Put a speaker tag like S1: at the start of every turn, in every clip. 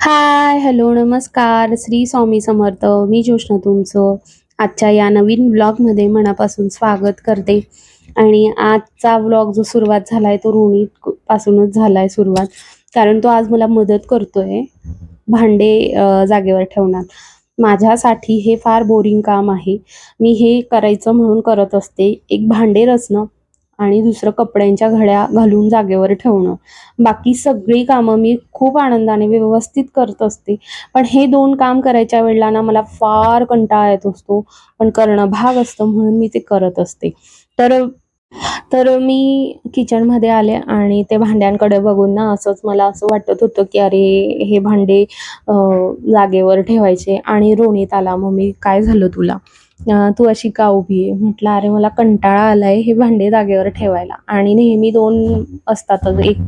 S1: हाय, hello, नमस्कार. श्री स्वामी समर्थ. मी ज्योष्णा तुमचं आजच्या या नवीन व्लॉगमध्ये मनापासून स्वागत करते आणि आजचा व्लॉग जो सुरुवात झालाय तो रोहित झाला पासूनच झालाय सुरुवात कारण तो आज मला मदत करतोय भांडे जागेवर ठेवण्यात. माझ्यासाठी हे फार बोरिंग काम आहे. मी हे करायचं म्हणून करत असते. एक भांडे रचणं आणि दुसरं कपड्यांच्या घड्या घालून जागेवर ठेवणं. बाकी सगळी कामं मी खूप आनंदाने व्यवस्थित करत असते. पण हे दोन काम करायच्या वेळेला ना मला फार कंटाळा येत असतो. पण करणं भाग असतं म्हणून मी ते करत असते. तर तर मी किचनमध्ये आले आणि ते भांड्यांकडे बघून ना असंच मला असं वाटत होतं, की अरे हे भांडे जागेवर ठेवायचे आणि रोणीत आला. "मम्मी काय झालं तुला? तू अशी का उभी आहे?" म्हटलं, "अरे मला कंटाळा आलाय हे भांडे जागेवर ठेवायला." आणि नेहमी दोन असतातच. एक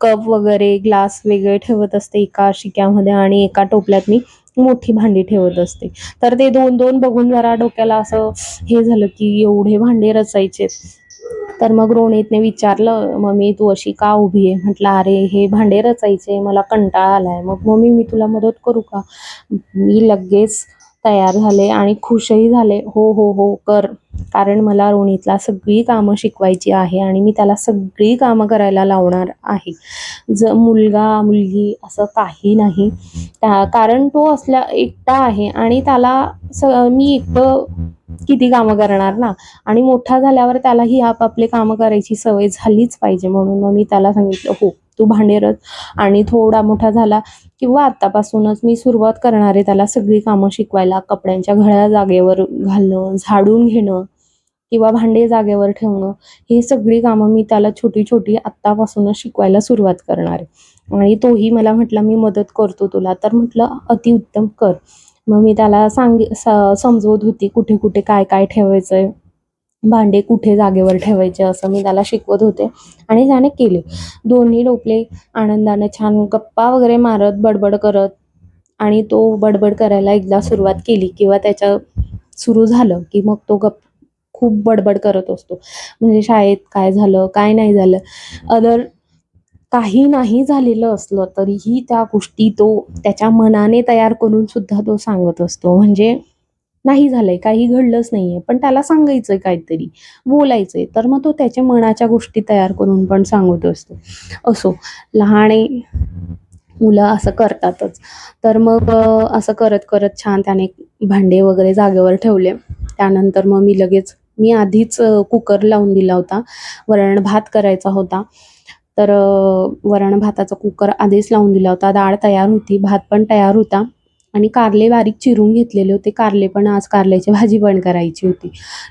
S1: कप वगैरे ग्लास वेगळे ठेवत असते एका शिक्यामध्ये आणि एका टोपल्यात मी मोठी भांडी ठेवत असते. तर ते 2-2 बघून जरा डोक्याला असं हे झालं, की एवढे भांडे रचायचे. तर मग रोणीतने विचारलं, "मम्मी तू अशी का उभी आहे?" म्हटलं, "अरे हे भांडे रचायचे, मला कंटाळा आलाय." मग "मम्मी मी तुला मदत करू का?" मी लगेच तयार झाले आणि खुशही झाले. "हो, हो, हो, कर." कारण मला रोनितला सगळी कामं शिकवायची आहे आणि मी त्याला सगळी कामं करायला लावणार आहे. ज मुलगा-मुलगी असं काही नाही. त्या कारण तो असल्या एकटा आहे आणि त्याला स मी एकटं किती कामं करणार ना आणि मोठा झाल्यावर त्यालाही आपापले कामं करायची सवय झालीच पाहिजे. म्हणून मग मी त्याला सांगितलं, "हो, तू भांडे रच." आणि थोडा मोठा झाला किंवा आत्तापासूनच मी सुरुवात करणार आहे त्याला सगळी कामं शिकवायला. कपड्यांच्या घड्या जागेवर घालणं, झाडून घेणं किंवा भांडे जागेवर ठेवणं, ही सगळी कामं मी त्याला छोटी-छोटी आत्तापासूनच शिकवायला सुरुवात करणार आहे. आणि तोही मला म्हटला, "मी मदत करतो तुला." तर म्हटलं, "अतिउत्तम, कर." मग मी त्याला सांग समजवत होती कुठे-कुठे, काय-काय ठेवायचंय, भांडे कुठे जागेवर ठेवायचे असं मी त्याला शिकवत होते आणि त्याने केले. दोन्ही टोपले आनंदाने छान गप्पा वगैरे मारत, बडबड करत आणि तो बडबड करायला एकदा सुरुवात केली किंवा त्याच्या सुरू झालं, की मग तो गप खूप बडबड करत असतो. म्हणजे शाळेत काय झालं, काय नाही झालं, अदर काही नाही झालेलं असलं तरीही त्या गोष्टी तो त्याच्या मनाने तयार करून सुद्धा तो सांगत असतो. म्हणजे नाही झालंय, काही घडलंच नाहीये, पण त्याला सांगायचंय काहीतरी, बोलायचंय, तर मग तो त्याच्या मनाच्या गोष्टी तयार करून पण सांगत असतो. असो, लहाने मुलं असं करतातच. तर मग असं करत-करत छान त्याने भांडे वगैरे जागेवर ठेवले. त्यानंतर मग मी लगेच मी आधीच कुकर लावून दिला होता. वरण-भात करायचा होता. तर वरण-भाताचा कुकर आधीच लावून दिला होता. डाळ तयार होती, भात पण तयार होता आणि कारले बारीक चिरून घेतलेले होते. कारले पण आज कारल्याची भाजी पण करायची होती.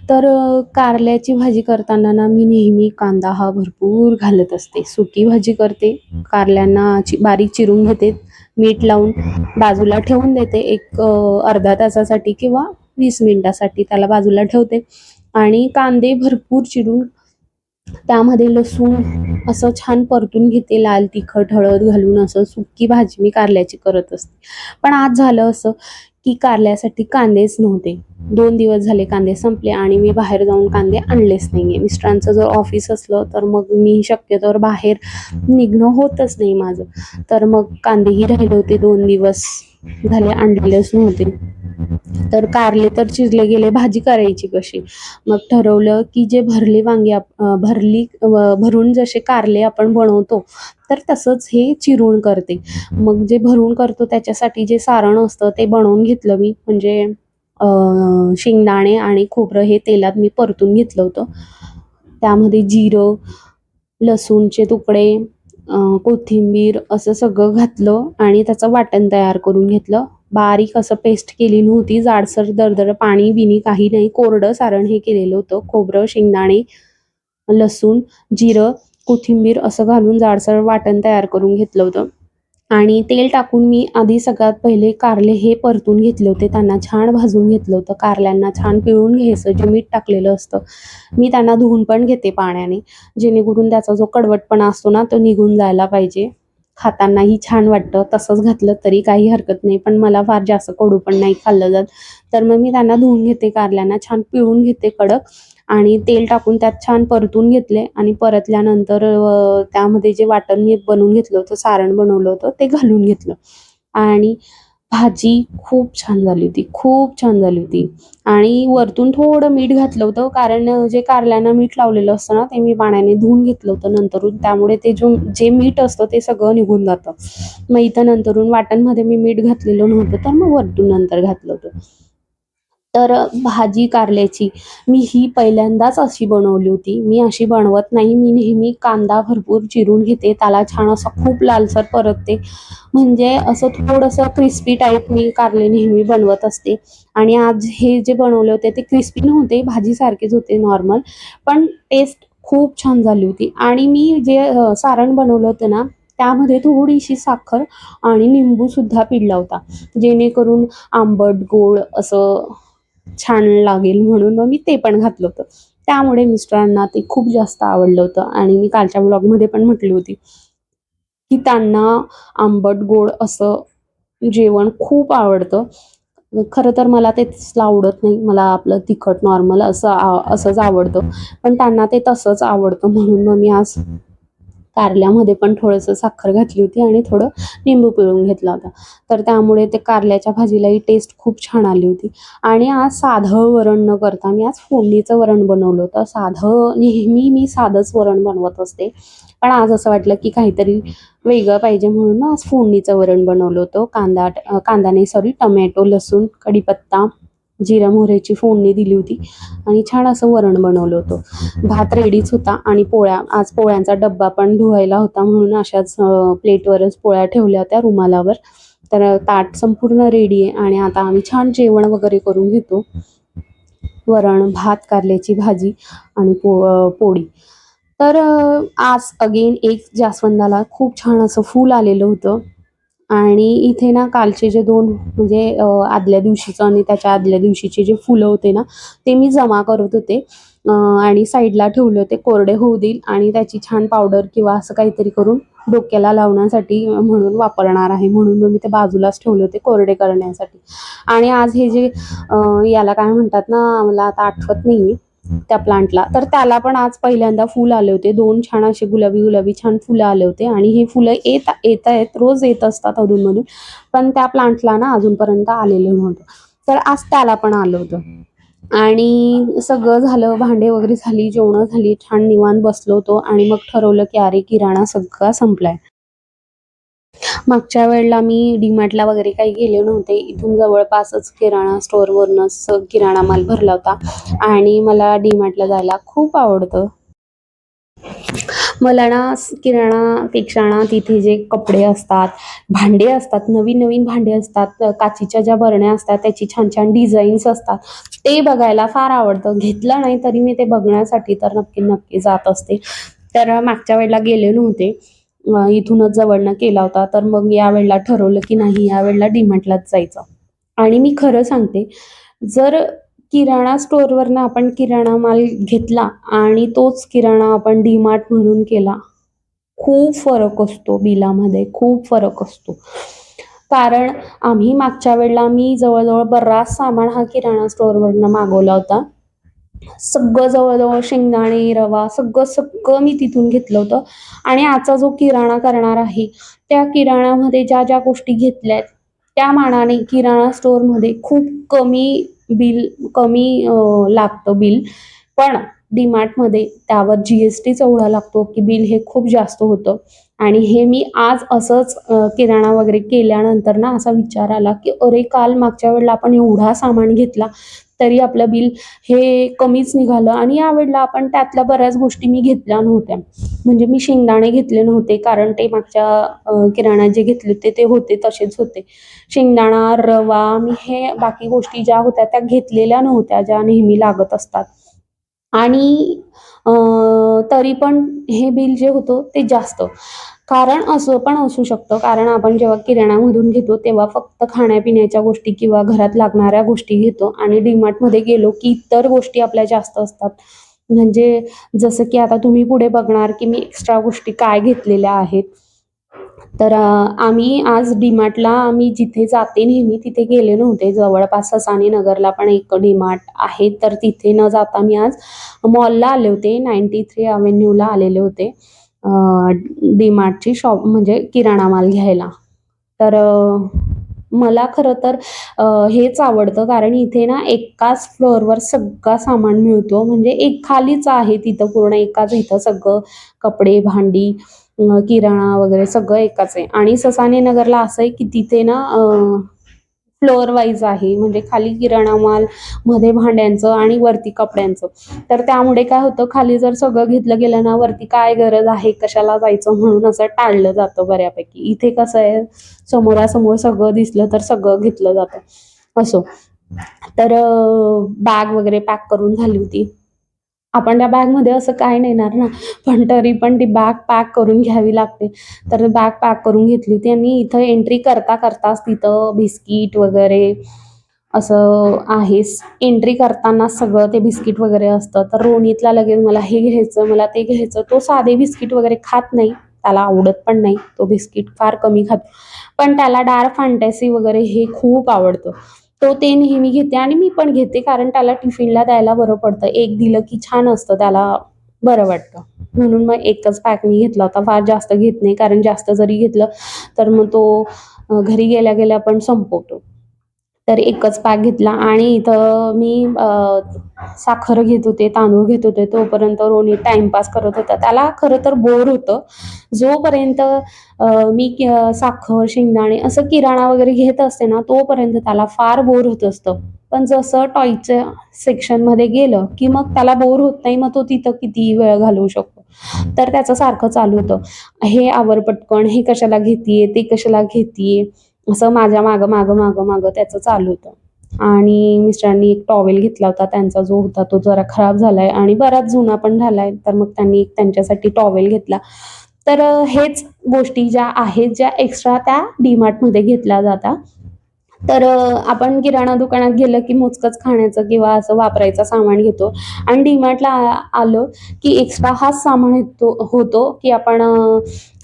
S1: तर कारल्याची भाजी करताना ना मी नेहमी कांदा हा भरपूर घालत असते. सुकी भाजी करते, कारल्यांना चि बारीक चिरून घेते, मीठ लावून बाजूला ठेवून देते एक अर्धा अर्ध्या तासासाठी किंवा वीस मिनिटासाठी त्याला बाजूला ठेवते आणि कांदे भरपूर चिरून त्यामध्ये लसूण असं छान परतून घेते. लाल तिखट, हळद घालून असं सुकी भाजी मी कारल्याची करत असते. पण आज झालं असं, की कारल्यासाठी कांदेच नव्हते. दोन दिवस झाले कांदे संपले आणि मी बाहेर जाऊन कांदे आणलेच नाहीये. मिस्टरांचं जर ऑफिस असलं तर मग मी शक्यतोवर बाहेर निघणं होतच नाही माझं. तर मग कांदेही राहिले होते दोन दिवस झाले आणलेलेच नव्हते. तर कारले तर चिरले गेले, भाजी करायची कशी? मग ठरवलं, की जे भरली वांगी आप भरली भरून जसे कारले आपण बनवतो, तर तसंच हे चिरून करते. मग जे भरून करतो त्याच्यासाठी जे सारण असतं ते बनवून घेतलं मी. म्हणजे शेंगदाणे आणि खोबरं हे तेलात मी परतून घेतलं होतं. त्यामध्ये जिरं, लसूणचे तुकडे, कोथिंबीर असं सगळं घातलं आणि त्याचं वाटण तयार करून घेतलं. बारीक असं पेस्ट केली नव्हती, जाडसर दरदर पाणी-बिणी काही नाही, कोरडं सारण हे केलेलं होतं. खोबरं, शेंगदाणे, लसूण, जिरं, कोथिंबीर असं घालून जाडसर वाटण तयार करून घेतलं होतं आणि तेल टाकून मी आधी सगळ्यात पहिले कारले हे परतून घेतले होते. त्यांना छान भाजून घेतलं होतं. कारल्यांना छान पिळून घ्यायचं, जे मीठ टाकलेलं असतं. मी त्यांना धुवून पण घेते पाण्याने, जेणेकरून त्याचा जो कडवटपणा असतो ना, तो निघून जायला पाहिजे. खातानाही छान वाटतं. तसंच घातलं तरी काही हरकत नाही, पण मला फार जास्त कडू पण नाही खाल्लं जात. तर मग मी त्यांना धुवून घेते कारल्यांना, छान पिळून घेते कडक. आणि तेल टाकून त्यात छान परतून घेतले. आणि परतल्यानंतर त्यामध्ये जे वाटण बनवून घेतलं होतं सारण बनवलं होतं ते घालून घेतलं. आणि भाजी खूप छान झाली होती खूप छान झाली होती. आणि वरतून थोडं मीठ घातलं होतं कारण जे कारल्यानं मीठ लावलेलं असतं ना ते मी पाण्याने धुवून घेतलं होतं नंतरून. त्यामुळे ते जो जे मीठ असतं ते सगळं निघून जातं. मग इथं नंतरून वाटणमध्ये मी मीठ घातलेलं नव्हतं तर मग वरतून नंतर घातलं होतं. तर भाजी कारल्याची. मी ही पहिल्यांदाच अशी बनवली होती. मी अशी बनवत नाही. मी नेहमी कांदा भरपूर चिरून घेते. त्याला छान असं खूप लालसर परतते. म्हणजे असं थोडंसं क्रिस्पी टाईप मी कारले नेहमी बनवत असते. आणि आज हे जे बनवले होते ते क्रिस्पी नव्हते. भाजीसारखेच होते नॉर्मल पण टेस्ट खूप छान झाली होती. आणि मी जे सारण बनवलं होतं ना त्यामध्ये थोडीशी साखर आणि लिंबूसुद्धा पिडला होता. जेणेकरून आंबट गोड असं छान लागेल म्हणून मग मी ते पण घातलं होतं. त्यामुळे मिस्टरांना ते खूप जास्त आवडलं होतं आणि मी कालच्या ब्लॉगमध्ये पण म्हटली होती की त्यांना आंबट गोड असं जेवण खूप आवडतं. खरं तर मला ते तसलं आवडत नाही. मला आपलं तिखट नॉर्मल असं असंच आवडतं. पण त्यांना ते तसंच आवडतं म्हणून मग मी आज कारल्यामध्ये पण थोडंसं साखर घातली होती आणि थोडं निंबू पिळून घेतला होता. तर त्यामुळे ते कारल्याच्या भाजीलाही टेस्ट खूप छान आली होती. आणि आज साधं वरण न करता मी आज फोडणीचं वरण बनवलं होतं. साधं नेहमी मी साधंच वरण बनवत असते. पण आज असं वाटलं की काहीतरी वेगळं पाहिजे म्हणून आज फोडणीचं वरण बनवलं होतं. कांदा कांदा नाही सॉरी टमॅटो लसूण कढीपत्ता जिरा मोहऱ्याची फोडणी दिली होती. आणि छान असं वरण बनवलं होतं. भात रेडीच होता आणि पोळ्या आज पोळ्यांचा डब्बा पण धुवायला होता म्हणून अशाच प्लेटवरच पोळ्या ठेवल्या होत्या रुमालावर. तर ताट संपूर्ण रेडी आहे आणि आता आम्ही छान जेवण वगैरे करून घेतो. वरण भात कारल्याची भाजी आणि पो पोळी. तर आज अगेन एक जास्वंदाला खूप छान असं फूल आलेलं होतं. आणि इथे ना कालचे जे दोन म्हणजे आदल्या दिवशीचं आणि त्याच्या आदल्या दिवशीचे जे फुलं होते ना ते मी जमा करत होते. आणि साईडला ठेवले होते कोरडे होऊ देईल आणि त्याची छान पावडर किंवा असं काहीतरी करून डोक्याला लावण्यासाठी म्हणून वापरणार आहे म्हणून मग मी ते बाजूलाच ठेवले होते कोरडे करण्यासाठी. आणि आज हे जे याला काय म्हणतात ना मला आता आठवत नाही त्या प्लांटला तर त्याला पण आज पहिल्यांदा फुल आले होते. दोन छान असे गुलाबी गुलाबी छान फुलं आले होते. आणि हे फुलं येत येत आहेत रोज येत असतात अधूनमधून. पण त्या प्लांटला ना अजूनपर्यंत आलेलं नव्हतं. तर आज त्याला पण आलं होतं. आणि सगळं झालं भांडे वगैरे झाली जेवणं झाली छान निवांत बसलो होतो. आणि मग ठरवलं की अरे किराणा सगळा संपलाय. मागच्या वेळेला मी डीमार्टला वगैरे काही गेले नव्हते. इथून जवळपासच किराणा स्टोअरवरूनच किराणा माल भरला होता. आणि मला डीमार्टला जायला खूप आवडतं. मला ना किराणापेक्षा ना तिथे जे कपडे असतात भांडे असतात नवीन नवीन भांडे असतात काचीच्या ज्या बरण्या असतात त्याची छान छान डिझाईन्स असतात ते बघायला फार आवडतं. घेतलं नाही तरी मी ते बघण्यासाठी तर नक्की नक्की जात असते. तर मागच्या वेळेला गेले नव्हते. इथूनच जवळनं केला होता. तर मग यावेळेला ठरवलं की नाही यावेळेला डीमार्टलाच जायचं. आणि मी खरं सांगते जर किराणा स्टोअरवरनं आपण किराणा माल घेतला आणि तोच किराणा आपण डीमार्ट म्हणून केला खूप फरक असतो बिलामध्ये खूप फरक असतो. कारण आम्ही मागच्या वेळेला मी जवळजवळ बराच सामान हा किराणा स्टोअरवरनं मागवला होता. सगळं जवळजवळ शेंगदाणे रवा सगळं सगळं मी तिथून घेतलं होतं. आणि आजचा जो किराणा करणार आहे त्या किराणामध्ये ज्या ज्या गोष्टी घेतल्या आहेत त्या मानाने किराणा स्टोअरमध्ये खूप कमी बिल कमी लागतं बिल. पण डीमार्टमध्ये त्यावर जी एस टी एवढा लागतो की बिल हे खूप जास्त होतं. आणि हे मी आज असंच किराणा वगैरे केल्यानंतर ना असा विचार आला की अरे काल मागच्या वेळेला आपण एवढा सामान घेतला तरी आपलं बिल हे कमीच निघालं. आणि आवडलं आपण त्यातल्या बऱ्याच गोष्टी मी घेतल्या नव्हत्या. म्हणजे मी शेंगदाणे घेतले नव्हते कारण ते मागच्या किराणा जे घेतले होते ते होते तसेच होते. शेंगदाणा रवा मी हे बाकी गोष्टी ज्या होत्या त्या घेतलेल्या नव्हत्या ज्या नेहमी लागत असतात. आणि तरी पण हे बिल जे होतं ते जास्त. कारण असं पण असू शकतं. कारण आपण जेव्हा किराणामधून घेतो तेव्हा फक्त खाण्यापिण्याच्या गोष्टी किंवा घरात लागणाऱ्या गोष्टी घेतो आणि डीमार्टमध्ये गेलो की इतर गोष्टी आपल्या जास्त असतात. म्हणजे जसं की आता तुम्ही पुढे बघणार की मी एक्स्ट्रा गोष्टी काय घेतलेल्या आहेत. तर आम्ही आज डीमार्टला आम्ही जिथे जाते नेहमी तिथे गेले नव्हते. जवळपास ससानी नगरला पण एक डीमार्ट आहे. तर तिथे न जाता मी आज मॉलला आले होते. नाईन्टी थ्री अव्हेन्यूला आलेले होते डीमार्टची शॉप म्हणजे किराणा माल घ्यायला. तर मला खरं तर हेच आवडतं. कारण इथे ना एकाच फ्लोअरवर सगळा सामान मिळतो. म्हणजे एक खालीच आहे तिथं पूर्ण एकाच इथं सगळं कपडे भांडी किराणा वगैरे सगळं एकाच आहे. आणि ससाने नगरला असं आहे की तिथे ना फ्लोअर वाईज आहे. म्हणजे खाली किराणा माल मध्ये भांड्यांचं आणि वरती कपड्यांचं. तर त्यामुळे काय होतं खाली जर सगळं घेतलं गेलं ना वरती काय गरज आहे कशाला जायचं म्हणून असं टाळलं जातं बऱ्यापैकी. इथे कसं आहे समोरासमोर सगळं दिसलं तर सगळं घेतलं जातं. असो. तर बॅग वगैरे पॅक करून झाली होती. आपण त्या बॅगमध्ये असं काय नेणार ना. पण तरी पण ती बॅग पॅक करून घ्यावी लागते. तर बॅग पॅक करून घेतली होती आणि इथं एंट्री करता करताच तिथं बिस्किट वगैरे असं आहे एंट्री करताना सगळं ते बिस्किट वगैरे असतं. तर रोनीतला लगेच मला हे घ्यायचं मला ते घ्यायचं. तो साधे बिस्किट वगैरे खात नाही. त्याला आवडत पण नाही. तो बिस्किट फार कमी खातो. पण त्याला डार्क फॅन्टॅसी वगैरे हे खूप आवडतं. तो ते नेहमी घेते आणि मी पण घेते कारण त्याला टिफिनला द्यायला बरं पडतं. एक दिलं की छान असतं त्याला बरं वाटतं. म्हणून मग एकच पॅक मी घेतला होता. फार जास्त घेत नाही कारण जास्त जरी घेतलं तर मग तो घरी गेल्या गेल्या पण संपवतो. तर एकच पॅक घेतला आणि इथं मी साखर घेत होते तांदूळ घेत होते. तोपर्यंत रोनी टाइमपास करत होता. त्याला खरं तर बोर होतं. जोपर्यंत मी साखर शेंगदाणे असं किराणा वगैरे घेत असते ना तोपर्यंत त्याला फार बोर होत असतं. पण जसं टॉयच्या सेक्शनमध्ये गेलं की मग त्याला बोर होत नाही मग तो तिथं किती वेळ घालवू शकतो? तर त्याचं सारखं चालू होतं. हे आवर पटकन हे कशाला घेतीये ते कशाला घेतीये? असं माझ्या मागं मागं मागं मागं त्याचं चालू होतं. आणि मिस्टरांनी एक टॉवेल घेतला होता. त्यांचा जो होता तो जरा खराब झालाय. आणि बराच जुना पण झालाय. तर मग त्यांनी एक त्यांच्यासाठी टॉवेल घेतला. तर हेच गोष्टी ज्या आहेत ज्या एक्स्ट्रा त्या डीमार्टमध्ये घेतल्या जातात. तर आपण किराणा दुकानात गेलं की मोजकंच खाण्याचं किंवा असं वापरायचं सामान घेतो. आणि डीमार्टला आलं की एक्स्ट्रा हाच सामान येतो होतो की आपण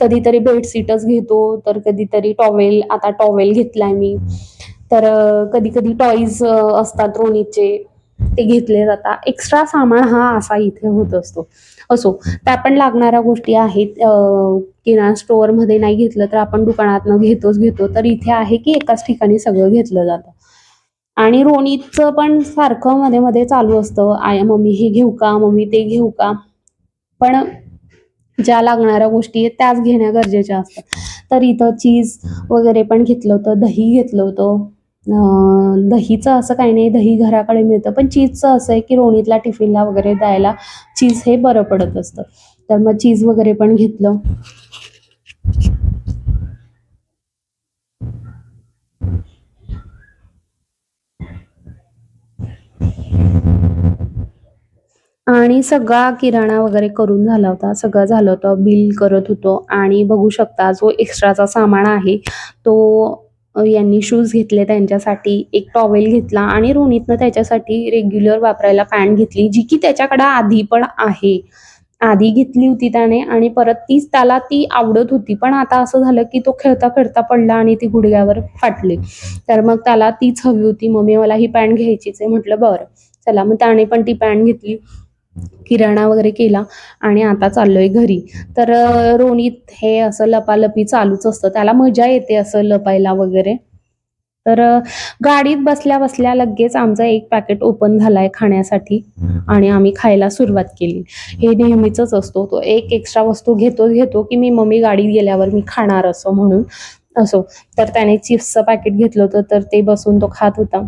S1: कधीतरी बेडशीटच घेतो तर कधीतरी टॉवेल आता टॉवेल घेतलाय मी. तर कधी कधी टॉईज असतात रोनीचे ते घेतले जातात. एक्स्ट्रा सामान हा असा इथे होत असतो. असो. त्या पण लागणाऱ्या गोष्टी आहेत किराणा किराणा स्टोअरमध्ये नाही घेतलं तर आपण दुकानातनं घेतोच घेतो. तर इथे आहे की एकाच ठिकाणी सगळं घेतलं जातं. आणि रोणीचं पण सारखं मध्ये मध्ये चालू असतं. आय मम्मी हे घेऊ का? मम्मी ते घेऊ का? पण ज्या लागणाऱ्या गोष्टी आहेत त्याच घेण्या गरजेच्या असतात तर इथं चीज वगैरे पण घेतलं होतं दही घेतलं होतं. दहीचं असं काही नाही दही घराकडे मिळतं पण चीजचं असं आहे की रोणीतला टिफिनला वगैरे द्यायला चीज हे बरं पडत असतं. तर मग चीज वगैरे पण घेतलं. आणि सगळा किराणा वगैरे करून झाला होता सगळं झालं होतं बिल करत होतो. आणि बघू शकता जो एक्स्ट्राचा सामान आहे तो यांनी शूज घेतले त्यांच्यासाठी एक टॉवेल घेतला आणि रोनीतनं त्याच्यासाठी रेग्युलर वापरायला पॅन्ट घेतली जी की त्याच्याकडे आधी पण आहे. आधी घेतली होती त्याने आणि परत तीच त्याला ती आवडत होती. पण आता असं झालं की तो खेळता खेळता पडला आणि ती गुडघ्यावर फाटली. तर मग त्याला तीच हवी होती. मम्मी मला ही पॅन्ट घ्यायचीच आहे. म्हटलं बरं. चला मग त्याने पण ती पॅन्ट घेतली. किराणा वगैरे केला आणि आता चाललोय घरी. तर रोणीत रोनीत हे असं लपालपी चालूच असतं. त्याला मजा येते असं लपायला वगैरे. तर गाडीत बसल्या बसल्या लगेच आमचा एक पॅकेट ओपन झालाय खाण्यासाठी आणि आम्ही खायला सुरुवात केली. हे नेहमीच असतो. तो एक एक्स्ट्रा वस्तू घेतो घेतो की मी मम्मी गाडीत गेल्यावर मी खाणार असो म्हणून असो. तर त्याने चिप्सचं पॅकेट घेतलं होतं तर ते बसून तो खात होता.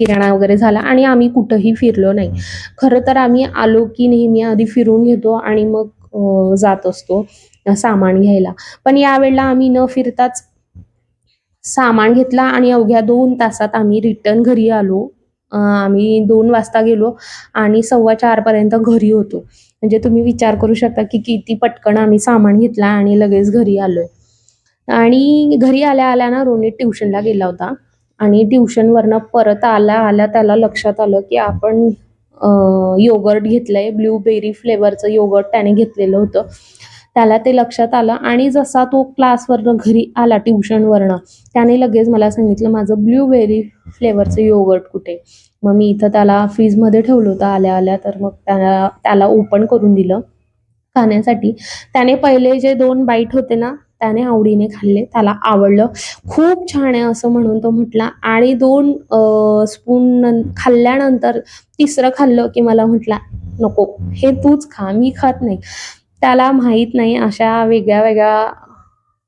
S1: किराणा वगैरे झाला आणि आम्ही कुठंही फिरलो नाही. खरं तर आम्ही आलो की नेहमी आधी फिरून घेतो आणि मग जात असतो सामान घ्यायला. पण यावेळेला आम्ही न फिरताच सामान घेतला आणि अवघ्या दोन तासात आम्ही रिटर्न घरी आलो. आम्ही दोन वाजता गेलो आणि सव्वा चारपर्यंत घरी होतो. म्हणजे तुम्ही विचार करू शकता की किती पटकन आम्ही सामान घेतला आणि लगेच घरी आलोय. आणि घरी आल्या आल्या ना रोनित ट्युशनला गेला होता. आणि ट्युशनवरनं परत आल्या आल्या त्याला लक्षात आलं की आपण योगर्ट घेतलंय ब्लूबेरी फ्लेवरचं योगर्ट त्याने घेतलेलं होतं. त्याला ते लक्षात आलं आणि जसा तो क्लासवरनं घरी आला ट्युशनवरनं त्याने लगेच मला सांगितलं माझं ब्ल्यूबेरी फ्लेवरचं योगर्ट कुठे? मग मी इथं त्याला फ्रीजमध्ये ठेवलं होतं आल्या आल्या तर मग त्याला त्याला ओपन करून दिलं खाण्यासाठी. त्याने पहिले जे दोन बाईट होते ना त्याने आवडीने खाल्ले. त्याला आवडलं. खूप छान आहे असं म्हणून तो म्हटला. आणि दोन स्पून खाल्ल्यानंतर तिसरं खाल्लं की मला म्हटला नको हे तूच खा मी खात नाही. त्याला माहीत नाही अशा वेगळ्या वेगळ्या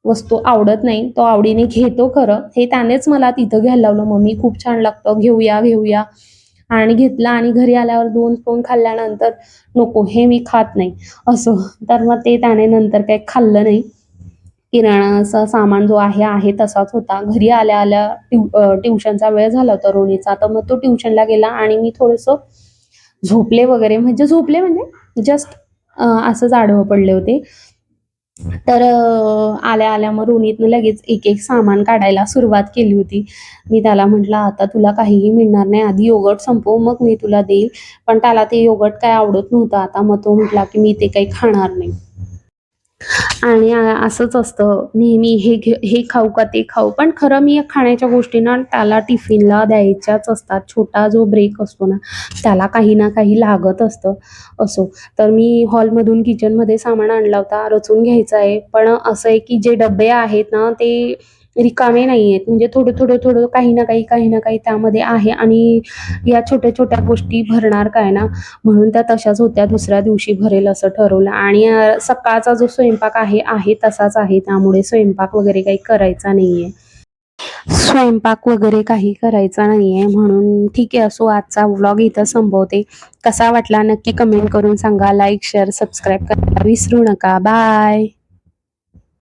S1: वस्तू आवडत नाही. तो आवडीने घेतो खरं. हे त्यानेच मला तिथं घ्यायला लावलं. मम्मी खूप छान लागतं. घेऊया घेऊया. आणि घेतला आणि घरी आल्यावर दोन स्पून खाल्ल्यानंतर नको हे मी खात नाही. असं. तर मग ते त्याने नंतर काही खाल्लं नाही. किराणाचा सामान जो आहे आहे तसाच होता. घरी आल्या आल्या ट्यू ट्युशनचा वेळ झाला होता रोनीचा. तर मग तो ट्युशनला गेला आणि मी थोडंसं झोपले वगैरे. म्हणजे झोपले म्हणजे जस्ट असंच आडवं पडले होते. तर आल्या आल्या मग रोनीतनं लगेच एक एक सामान काढायला सुरुवात केली होती. मी त्याला म्हटलं आता तुला काहीही मिळणार नाही. आधी योगर्ट संपव मग मी तुला देईल. पण त्याला ते योगर्ट काय आवडत नव्हतं. आता मग तो म्हटला की मी ते काही खाणार नाही. आणि असंच असतं. नेहमी हे घे हे खाऊ का ते खाऊ. पण खरं मी खाण्याच्या गोष्टींना त्याला टिफिनला द्यायच्याच असतात. छोटा जो ब्रेक असतो ना त्याला काही ना काही लागत असतं. असो. तर मी हॉलमधून किचनमध्ये सामान आणला होता रचून घ्यायचं आहे. पण असं आहे की जे डबे आहेत ना ते रिकामे नाही आहेत म्हणजे थोडं थोडं थोडं काही ना काही काही ना काही त्यामध्ये आहे. आणि या छोट्या छोट्या गोष्टी भरणार काय ना? म्हणून त्या तशाच होत्या. दुसऱ्या दिवशी भरेल असं ठरवलं. आणि सकाळचा जो स्वयंपाक आहे आहे तसाच आहे. त्यामुळे स्वयंपाक वगैरे काही करायचा नाहीये. स्वयंपाक वगैरे काही करायचा नाहीये. म्हणून ठीक आहे. असो आजचा व्लॉग इथं संपवते. कसा वाटला नक्की कमेंट करून सांगा. लाईक शेअर सबस्क्राईब करायला विसरू नका. बाय